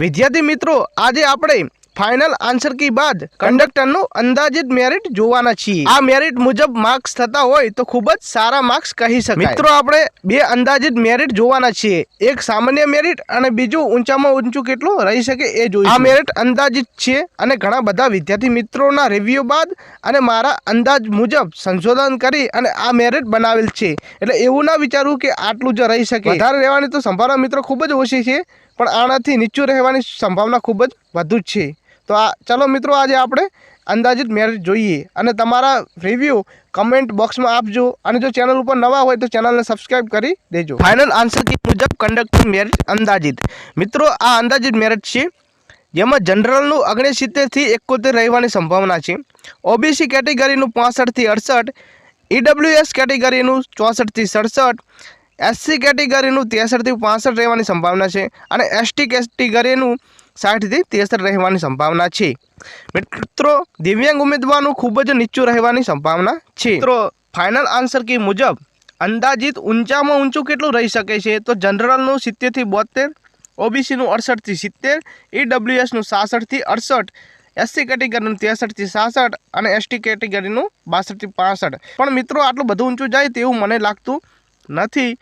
વિદ્યાર્થી મિત્રો, આજે આપણે ફાઇનલ આન્સર કી બાદ કંડક્ટરનું અંદાજિત મેરિટ જોવાના છીએ. આ મેરિટ મુજબ માર્ક્સ થતા હોય તો ખૂબ જ સારા માર્ક્સ કહી શકાય. મિત્રો, આપણે બે અંદાજિત મેરિટ જોવાના છીએ. એક સામાન્ય મેરિટ અને બીજું ઊંચામાં ઊંચું કેટલું રહી શકે એ જોઈએ આ મેરિટ અંદાજિત છે અને ઘણા બધા વિદ્યાર્થી મિત્રોના રિવ્યૂ બાદ અને મારા અંદાજ મુજબ સંશોધન કરી અને આ મેરિટ બનાવેલ છે. એટલે એવું ના વિચારવું કે આટલું જ રહી શકે. વધારે રહેવાની તો સંભાવના મિત્રો ખૂબ જ ઓછી છે. પણ આનાથી નીચું રહેવાની સંભાવના ખૂબ જ વધુ છે. તો આ, ચલો મિત્રો આજે આપણે અંદાજિત મેરિટ જોઈએ અને તમારા રિવ્યૂ કમેન્ટ બોક્સમાં આપજો અને જો ચેનલ ઉપર નવા હોય તો ચેનલને સબસ્ક્રાઇબ કરી દેજો. ફાઇનલ આન્સર કી મુજબ કંડક્ટર મેરિટ અંદાજિત. મિત્રો, આ અંદાજિત મેરિટ છે, જેમાં જનરલનું ઓગણસિત્તેરથી એકોતેર રહેવાની સંભાવના છે. ઓબીસી કેટેગરીનું પાસઠથી અડસઠ ઈડબ્લ્યુએસ કેટેગરીનું ચોસઠથી સડસઠ એસસી કેટેગરીનું ત્રેસઠથી પાસઠ રહેવાની સંભાવના છે અને એસટી કેટેગરીનું સાઠથી ત્રેસઠ રહેવાની સંભાવના છે. મિત્રો, દિવ્યાંગ ઉમેદવારનું ખૂબ જ નીચું રહેવાની સંભાવના છે. મિત્રો ફાઇનલ આન્સર કી મુજબ, અંદાજિત ઊંચામાં ઊંચું કેટલું રહી શકે છે? તો જનરલનું સિત્તેરથી બોતેર ઓબીસીનું અડસઠથી સિત્તેર, ઈડબ્લ્યુએસનું સાસઠથી અડસઠ એસસી કેટેગરીનું ત્રેસઠથી સાસઠ અને એસટી કેટેગરીનું બાસઠથી પાસઠ. પણ મિત્રો, આટલું બધું ઊંચું જાય તેવું મને લાગતું નથી.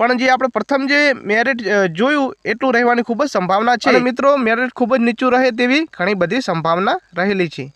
પણ જે આપણે પ્રથમ જે મેરિટ જોયું, એટલું રહેવાની ખૂબ જ સંભાવના છે. મિત્રો મેરિટ ખૂબ જ નીચું રહે તેવી ઘણી બધી સંભાવના રહેલી છે.